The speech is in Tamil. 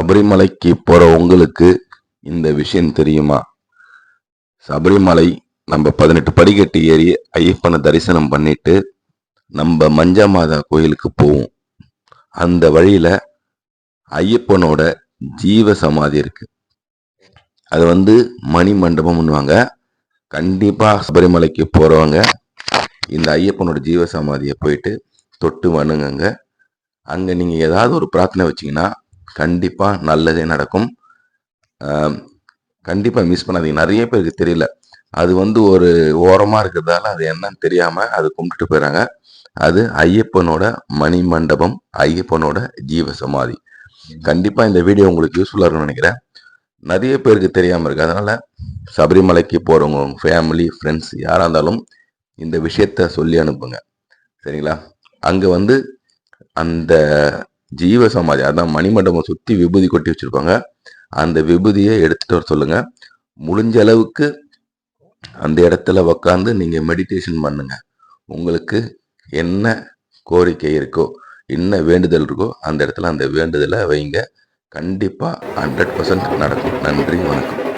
சபரிமலைக்கு போற உங்களுக்கு இந்த விஷயம் தெரியுமா? சபரிமலை நம்ம பதினெட்டு படிக்கட்டு ஏறி ஐயப்பனை தரிசனம் பண்ணிட்டு நம்ம மஞ்ச மாதா கோயிலுக்கு போவோம். அந்த வழியில ஐயப்பனோட ஜீவ சமாதி இருக்கு. அது வந்து மணி மண்டபம்னுவாங்க கண்டிப்பா சபரிமலைக்கு போறவங்க இந்த ஐயப்பனோட ஜீவ சமாதியை போயிட்டு தொட்டு வணங்குங்க. அங்க நீங்க ஏதாவது ஒரு பிரார்த்தனை வச்சீங்கன்னா கண்டிப்பாக நல்லதே நடக்கும். கண்டிப்பாக மிஸ் பண்ணாதீங்க. நிறைய பேருக்கு தெரியல. அது வந்து ஒரு ஓரமாக இருக்கிறதால அது என்னன்னு தெரியாமல் அது கும்பிட்டுட்டு போயிறாங்க. அது ஐயப்பனோட மணி மண்டபம் ஐயப்பனோட ஜீவ சமாதி கண்டிப்பாக இந்த வீடியோ உங்களுக்கு யூஸ்ஃபுல்லாக இருக்கும்னு நினைக்கிறேன். நிறைய பேருக்கு தெரியாமல் இருக்குது அதனால் சபரிமலைக்கு போகிறவங்க உங்க ஃபேமிலி ஃப்ரெண்ட்ஸ் யாராக இருந்தாலும் இந்த விஷயத்த சொல்லி அனுப்புங்க. சரிங்களா? அங்கே வந்து அந்த ஜீவ சமாதி அதான் மணிமண்டபம் சுற்றி விபூதி கொட்டி வச்சுருப்பாங்க. அந்த விபூதியை எடுத்துகிட்டு வர சொல்லுங்கள் முடிஞ்ச அளவுக்கு அந்த இடத்துல உக்காந்து நீங்கள் மெடிடேஷன் பண்ணுங்க. உங்களுக்கு என்ன கோரிக்கை இருக்கோ என்ன வேண்டுதல் இருக்கோ அந்த இடத்துல அந்த வேண்டுதலை வைங்க. கண்டிப்பாக ஹண்ட்ரட் பர்சன்ட் நடக்கும். நன்றி வணக்கம்.